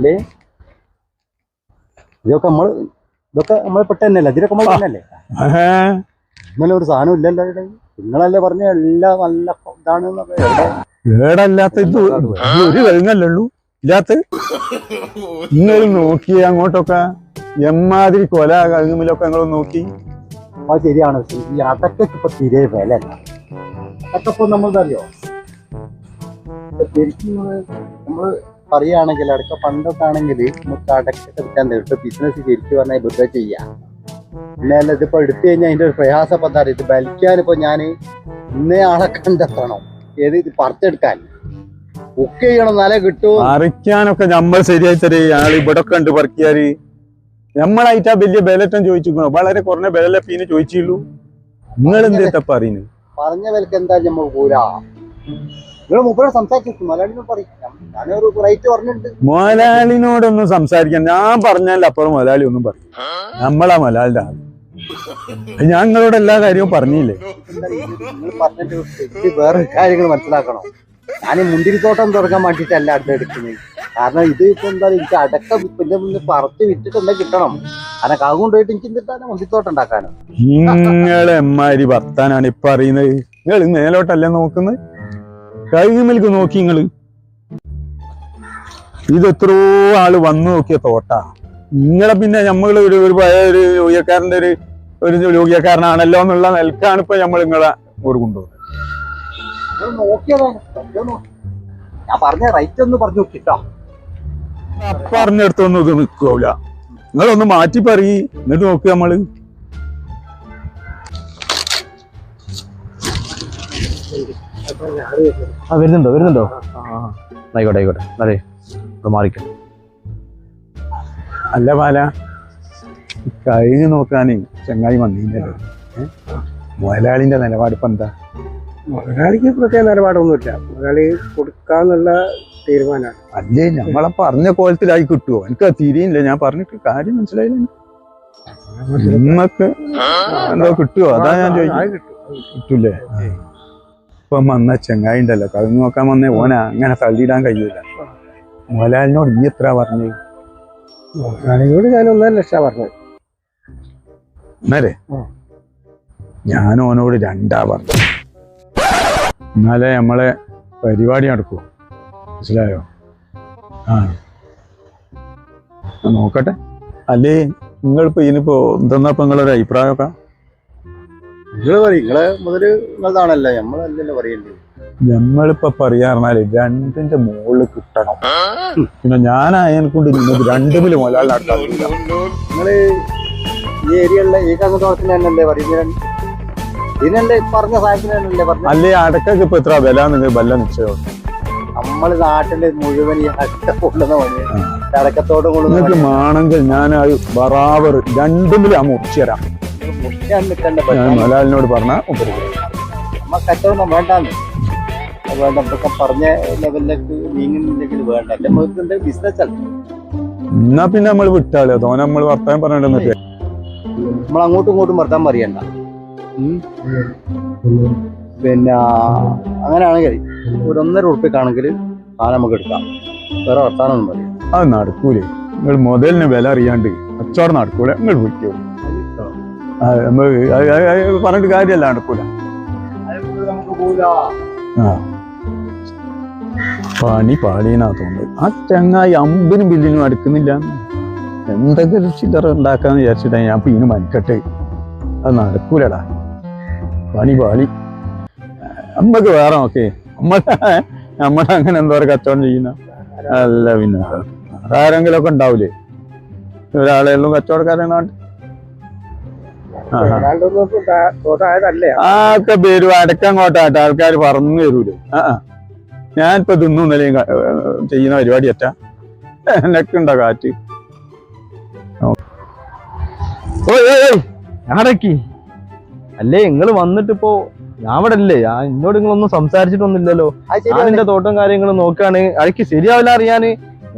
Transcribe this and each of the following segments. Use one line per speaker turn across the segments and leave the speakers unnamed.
അല്ലേ? ഇതൊക്കെ നമ്മൾ ഇതൊക്കെ നമ്മളെ പെട്ട തന്നെയല്ലേ? ഇതിലൊക്കെ നമ്മൾ തന്നെയല്ലേ? ഇന്നലെ ഒരു സാധനം ഇല്ലല്ലോ ഇവിടെ. നിങ്ങളല്ലേ പറഞ്ഞ എല്ലാം നല്ല ഇതാണ്
ഏടല്ലാത്ത ഇത് ഒരു വരുന്നല്ലേ ഉള്ളൂ? ഇല്ലാത്ത നിങ്ങൾ നോക്കി അങ്ങോട്ടൊക്കെ എമ്മാതിരി കൊല കഴുകുമ്പിലൊക്കെ നിങ്ങൾ നോക്കി.
അത് ശരിയാണ്. ഈ അടക്കക്ക് ഇപ്പൊ തിരേ വില അതൊക്കെ ഇപ്പൊ നമ്മളറിയോ ശരിക്കും നമ്മൾ പറയുകയാണെങ്കിൽ അടക്ക പണ്ടൊക്കെ ആണെങ്കിൽ നമുക്ക് അടക്കൊക്കെ തരും. ബിസിനസ് ശരിക്കും പറഞ്ഞാൽ ബുദ്ധ ചെയ്യാം. പിന്നെ അല്ല ഇതിപ്പോ എടുത്തു കഴിഞ്ഞാൽ അതിന്റെ ഒരു പ്രയാസം അറിയോ? ഇത് വലിക്കാനിപ്പോ ഞാൻ ഇന്നേ ആളെ കണ്ടെത്തണം. ഏത് ഇത് പറിച്ചെടുക്കാൻ. ഒക്കെ ചെയ്യണം എന്നാലേ കിട്ടൂ.
അറിക്കാനൊക്കെ നമ്മൾ ശരിയായി തരേ ആൾ ഇവിടെ ഒക്കെ ഉണ്ട് നമ്മളായിട്ട് നമ്മളായിട്ടാ വലിയ ബലറ്റം ചോദിച്ചിരിക്കണോ? വളരെ കുറഞ്ഞ ബലപ്പീനെ ചോദിച്ചുള്ളൂ. നിങ്ങൾ എന്തേട്ടാ പറയുന്നത്?
പറഞ്ഞ വിലക്ക് എന്താ നമ്മൾ പോരാ
മുതലാളിനോടൊന്നും സംസാരിക്കാൻ ഞാൻ പറഞ്ഞാൽ അപ്പുറം മുതലാളി ഒന്നും പറയും. നമ്മളാ മുതലാളിന്റെ ആൾ. ഞാൻ നിങ്ങളോട് എല്ലാ കാര്യവും പറഞ്ഞില്ലേ?
വേറെ കാര്യങ്ങൾ മനസ്സിലാക്കണം? ഞാൻ മുന്തിരിത്തോട്ടം തുടങ്ങാൻ വേണ്ടിയിട്ടല്ല അടുത്ത് എടുക്കുന്നത്. കാരണം ഇത് ഇപ്പൊ എന്താ എനിക്ക് അടക്ക പിന്നെ മുന്നേ പറത്ത് വിറ്റിട്ട് എന്താ കിട്ടണം? കാരണം കാവ് കൊണ്ടുപോയിട്ട് എനിക്ക് എന്തിട്ടാണ് മുന്തിരിത്തോട്ടം ഉണ്ടാക്കാനോ?
നിങ്ങളെ എമ്മാരി വർത്താനാണ് ഇപ്പൊ അറിയുന്നത് നിങ്ങൾ മേലോട്ടല്ലേ നോക്കുന്നത്? കൈമിൽക്ക് നോക്കി നിങ്ങൾ ഇത് എത്രയോ ആൾ വന്നു നോക്കിയ തോട്ട. നിങ്ങളെ പിന്നെ നമ്മൾ ഒരു ഒരു പഴയ ഒരു ലോകിയക്കാരന്റെ ഒരു ഒരു രോഗിയക്കാരനാണല്ലോ എന്നുള്ള നിലക്കാണ് ഇപ്പൊ നമ്മൾ നിങ്ങളെ ഒരു കൊണ്ടുപോകുന്നത്.
നിങ്ങൾ നോക്കിയതാണ്. സംഭവം നോക്കി. ഞാൻ പറഞ്ഞ റേറ്റ് ഒന്ന് പറഞ്ഞു നോക്കിട്ടോ.
പറഞ്ഞെടുത്തൊന്നും ഇത് നിൽക്കൂല. നിങ്ങളൊന്ന് മാറ്റി പറയി. എന്നിട്ട് നോക്ക് നമ്മൾ
ആ വരുന്നുണ്ടോ വരുന്നുണ്ടോ? ആയിക്കോട്ടെ ആയിക്കോട്ടെ. അതെ ഇവിടെ മാറിക്കോ.
അല്ല പാല കഴിഞ്ഞു നോക്കാനേ ചങ്ങായി വന്നില്ലല്ലോ? മുതലാളിന്റെ നിലപാട് ഇപ്പൊ എന്താ?
മുതലാളിക്ക് പ്രത്യേക നിലപാടൊന്നുമില്ല. മുതലാളി കൊടുക്കാന്നുള്ള തീരുമാനമാണ്.
അല്ലേ നമ്മളെ പറഞ്ഞ കോലത്തിലായി കിട്ടുവോ? എനിക്ക് തിരിയില്ല. ഞാൻ പറഞ്ഞിട്ട് കാര്യം മനസ്സിലായില്ല. നിങ്ങക്ക് എന്തോ കിട്ടുവോ? അതാ ഞാൻ ചോദിക്കുന്നത് കിട്ടൂലേ? ഇപ്പൊ വന്ന ചെങ്ങായി ഉണ്ടല്ലോ കവിഞ്ഞ് നോക്കാൻ വന്നേ ഓന അങ്ങനെ തള്ളിയിടാൻ കഴിയൂല. മോലാലിനോട് നീ എത്ര പറഞ്ഞു?
മോലാലിനോട് ഞാൻ ഒന്നര ലക്ഷം പറഞ്ഞു
എന്നാലേ ഞാൻ ഓനോട് രണ്ടാ പറഞ്ഞു എന്നാലേ നമ്മളെ പരിപാടി നടക്കൂ. മനസ്സിലായോ? ആ. നോക്കട്ടെ. അല്ലേ നിങ്ങളിപ്പോ ഇതിനിപ്പോ എന്തെന്നാ നിങ്ങളൊരു അഭിപ്രായമൊക്കെ?
നിങ്ങൾ പറയും നിങ്ങളെ മുതൽ നിങ്ങളതാണല്ലോ? നമ്മളല്ലല്ലോ പറയണ്ടേ
നമ്മളിപ്പോ പറയാറിഞ്ഞാൽ രണ്ടിന്റെ മുകളിൽ കിട്ടണം. പിന്നെ ഞാൻ കൊണ്ട് നിങ്ങൾക്ക് രണ്ടുമിൽ മുതലാളി നടത്താൻ.
നിങ്ങൾ ഈ ഏരിയയിലുള്ള ഈ കങ്ങത്തോട്ടത്തിന് തന്നെയല്ലേ പറയുന്നത് ഇതിനല്ലേ പറഞ്ഞ സാധനത്തിന് തന്നെയല്ലേ പറഞ്ഞത്
അല്ലേ അടക്കൊക്കെ ഇപ്പൊ എത്ര വില നിങ്ങൾ വല്ല നിശ്ചയം
നമ്മൾ നാട്ടിന്റെ മുഴുവൻ ഈ അടക്ക കൊള്ളുന്ന പണി അടക്കത്തോട്ടം കൊള്ളുന്ന
മാണെങ്കിൽ ഞാൻ ബറാവർ ബറാബർ രണ്ടുമിൽ ആ മുറിച്ചു തരാം.
മുഷ്ടിയാണ് നിൽക്കേണ്ട
ഞാൻ മുതലാളിനോട് പറഞ്ഞ
കച്ചവടം വേണ്ടാന്ന്. വേണ്ട ഇതൊക്കെ പറഞ്ഞ ലെവലിലേക്ക് നീങ്ങുന്നില്ലെങ്കിൽ വേണ്ട. അല്ലെ നമുക്ക് എന്താ ബിസിനസ് അല്ല?
എന്നാ പിന്നെ നമ്മൾ വിട്ടാളെ? അതോ നമ്മൾ വർത്താനം പറഞ്ഞിട്ട്
നമ്മൾ അങ്ങോട്ടും ഇങ്ങോട്ടും വർത്താൻ പറയണ്ട. പിന്നെ അങ്ങനെയാണെങ്കിൽ ഒരു ഒന്നര ഉറുപ്പിക്കാണെങ്കിൽ സാധനം നമുക്ക് എടുക്കാം. വേറെ വർത്താനൊന്നും പറയാം
അത് നടക്കൂലേ. നിങ്ങൾ മുതലിന് വില അറിയാണ്ട് കച്ചവടം നടക്കൂല. നിങ്ങൾ വിളിക്കൂ. പറഞ്ഞിട്ട് കാര്യമല്ല നടക്കൂല. ആ. പണി പാടീനാ തോന്നുന്നത്. ആ ചങ്ങായി അമ്പിനും ബില്ലിനും അടുക്കുന്നില്ല. എന്തൊക്കെ ചില്ലറ ഉണ്ടാക്കാന്ന് വിചാരിച്ചിട്ടാ ഞാൻ ഇപ്പൊ ഇനി മനിക്കട്ടെ അത് നടക്കൂലടാ. പണി പാളി. നമ്മക്ക് വേറെ നോക്കേ. നമ്മളെ അങ്ങനെ എന്താ പറയുക കച്ചവടം ചെയ്യുന്ന അല്ല പിന്നെ. ആരെങ്കിലും ഒക്കെ ഉണ്ടാവൂലേ? ഒരാളെല്ലാം ഉള്ളൂ കച്ചവടക്കാരെ നാട്ടിൽ. ആ. പേര് വടക്കങ്ങോട്ടായിട്ട് ആൾക്കാർ പറഞ്ഞു തരൂലേ ആ. ഞാനിപ്പോ തിന്നു നിലയും ചെയ്യുന്ന പരിപാടി അറ്റ എനക്കുണ്ടോ കാറ്റ്?
ഞാടക്കി അല്ലേ നിങ്ങൾ വന്നിട്ടിപ്പോ ഞാൻ ഇവിടെ അല്ലേ ഞാൻ എന്നോട് നിങ്ങളൊന്നും സംസാരിച്ചിട്ടൊന്നുമില്ലല്ലോ ഞാൻ എന്റെ തോട്ടം കാര്യങ്ങളും നോക്കാണ്. അടക്കി ശരിയാവില്ല അറിയാന്.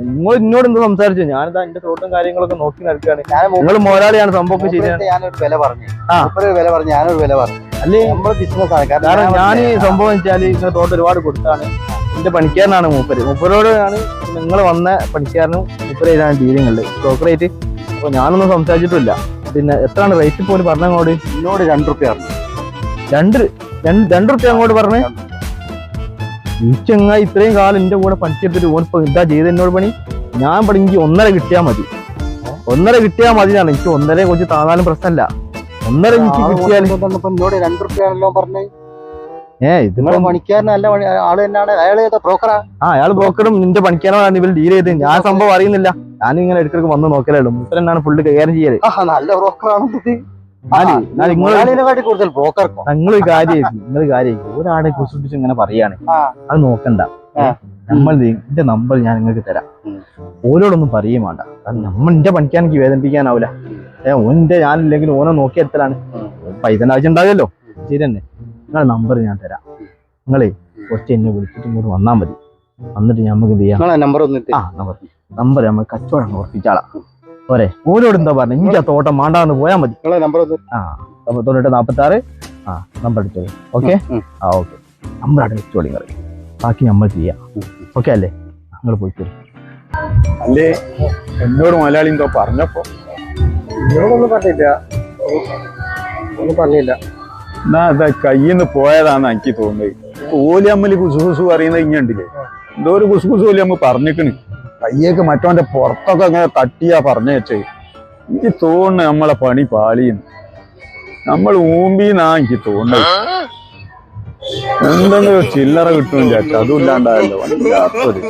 നിങ്ങൾ എന്നോട് എന്ത് സംസാരിച്ചു? ഞാനിതാ എന്റെ തോട്ടും കാര്യങ്ങളൊക്കെ നോക്കി നടക്കുകയാണ്.
ഞാൻ
നിങ്ങൾ മുതലാളിയാണ് സംഭവം ശരിയാണ്.
ഞാനൊരു വില പറഞ്ഞു. വില പറഞ്ഞു. ഞാനൊരു വില പറഞ്ഞു.
അല്ലേ?
നമ്മുടെ ബിസിനസ് ആണ്
കാരണം ഞാൻ ഈ സംഭവം വെച്ചാൽ ഇങ്ങനെ തോട്ടം ഒരുപാട് കൊടുത്താണ്. എന്റെ പണിക്കാരനാണ് മൂപ്പര്. മൂപ്പരോടാണ് നിങ്ങൾ വന്ന പണിക്കാരനും മൂപ്പരായിട്ടാണ് ഡീലിംഗ് ഉള്ളത്. ബ്രോക്കറേറ്റ് അപ്പൊ ഞാനൊന്നും സംസാരിച്ചിട്ടില്ല. പിന്നെ എത്രയാണ് റേറ്റ് പോലും പറഞ്ഞങ്ങോട്ട്
എന്നോട് രണ്ട് റുപ്യ പറഞ്ഞു.
രണ്ട് രണ്ട് രണ്ട് റുപ്യ അങ്ങോട്ട് പറഞ്ഞേ? ഈ ചങ്ങായി ഇത്രയും കാലം എന്റെ കൂടെ പണിക്കെടുത്തിട്ട് ഓൻ ഇപ്പൊ എന്താ ചെയ്ത് എന്നോട് പണി? ഞാൻ പണി എനിക്ക് ഒന്നര കിട്ടിയാൽ മതി. ഒന്നര കിട്ടിയാൽ മതിയാണ് എനിക്ക് ഒന്നര കുറച്ച് താങ്ങാനും പ്രശ്നമല്ല ഒന്നര എനിക്ക് കിട്ടിയാൽ
എന്നോട് രണ്ട് പറഞ്ഞേ. പണിക്കാരനല്ല പണി- ആൾ തന്നെയാണ്. ബ്രോക്കറാ?
ആ അയാൾ ബ്രോക്കറും നിന്റെ പണിക്കാരനാണ് ഇവർ ഡീൽ ചെയ്ത് ഞാൻ സംഭവം അറിയുന്നില്ല. ഞാൻ ഇങ്ങനെ ഇടയ്ക്കിടയ്ക്ക് വന്ന് നോക്കലേ ഉള്ളൂ. തന്നെയാണ് ഫുള്ള് കൈകാര്യം
ചെയ്യൽ. നല്ല ബ്രോക്കറാണ് കൂടുതൽ
നിങ്ങൾ നിങ്ങൾ ഒരാളെ കുറിച്ച് ഇങ്ങനെ പറയാണ്. അത് നോക്കണ്ട. നമ്മൾ എന്റെ നമ്പർ ഞാൻ നിങ്ങൾക്ക് തരാം. ഓരോടൊന്നും പറയും വേണ്ട. നമ്മൾ എന്റെ പണിക്കാൻ എനിക്ക് വേദനിപ്പിക്കാനാവില്ല ഏ ഓന്റെ ഞാനില്ലെങ്കിൽ ഓനെ നോക്കി എടുത്തലാണ്.
പൈസ
പൈസന്റെ ആവശ്യം ഉണ്ടാവില്ലല്ലോ. ശരി തന്നെ. നിങ്ങളെ നമ്പർ ഞാൻ തരാം. നിങ്ങളെ കുറച്ച് എന്നെ വിളിച്ചിട്ട് ഇങ്ങോട്ട് വന്നാൽ മതി. എന്നിട്ട് നമുക്ക് എന്ത് ചെയ്യാം?
നമ്പർ
നമ്പർ നമ്മൾ കച്ചവടം ഉറപ്പിച്ചാളാ പോരെ. ഓരോട് എന്താ പറഞ്ഞു? എനിക്ക് ആ തോട്ടം മാണ്ടാന്ന് പോയാൽ മതി. ആ തൊണ്ണൂറ്റി നാൽപ്പത്തി ആറ് ആ നമ്പർ അടിച്ചോളി ഓക്കെ. ആ ഓക്കെ നമ്പർ അടിച്ചോളി നിങ്ങൾ ബാക്കി നമ്മൾ ചെയ്യാം. ഓക്കെ അല്ലേ? നിങ്ങൾ പോയി തരും
അല്ലേ? എന്നോട് മലയാളി എന്തോ പറഞ്ഞപ്പോ.
എന്നോടൊന്നും പറഞ്ഞില്ല. ഒന്നും പറഞ്ഞില്ല.
എന്നാ അതാ കയ്യിന്ന് പോയതാന്ന് എനിക്ക് തോന്നുന്നത്. ഓലി അമ്മൽ കുസുകുസു പറയുന്നത് ഇങ്ങണ്ടില്ലേ എന്തോ ഒരു കുസുകുസു ഓലി അമ്മ പറഞ്ഞിക്കണ്. കയ്യേക്ക് മറ്റോന്റെ പുറത്തൊക്കെ അങ്ങനെ തട്ടിയാ പറഞ്ഞേച്ചേ എനിക്ക് തോന്നുന്നു നമ്മളെ പണി പാളിയെന്ന്. നമ്മൾ ഊമ്പിന്നാ എനിക്ക് തോന്നുന്നത്. എന്തെങ്കിലും ചില്ലറ കിട്ടും ചേച്ചാ അതും ഇല്ലാണ്ടായല്ലോ. വല്ലാത്തൊരു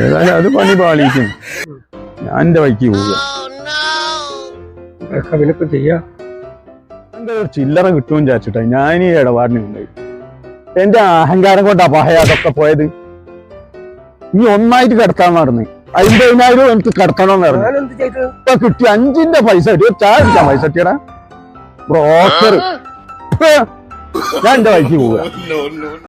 ഏതായാലും അത് പണി പാളിക്കും. ഞാൻ എന്റെ വഴിക്ക് പോവുക. ചില്ലറ കിട്ടും ചേച്ചിട്ടാ ഞാൻ ഈ ഇടപാടിന് ഉണ്ടായി എന്റെ അഹങ്കാരം കൊണ്ടാ പഹയ അതൊക്കെ പോയത്. നീ ഒന്നായിട്ട് കിടക്കാൻ പറഞ്ഞു അമ്പതിനായിരം എനിക്ക് കിടക്കണമെന്ന് പറഞ്ഞു.
ഞാൻ എന്ത് ചെയ്തു?
ഇപ്പൊ കിട്ടി അഞ്ചിന്റെ പൈസ കിട്ടി. ഒരു ചായ കുടിക്കാൻ പൈസ കിട്ടിയടാ. ബ്രോക്കർ ഞാൻ എന്റെ വഴിക്ക് പോവുക.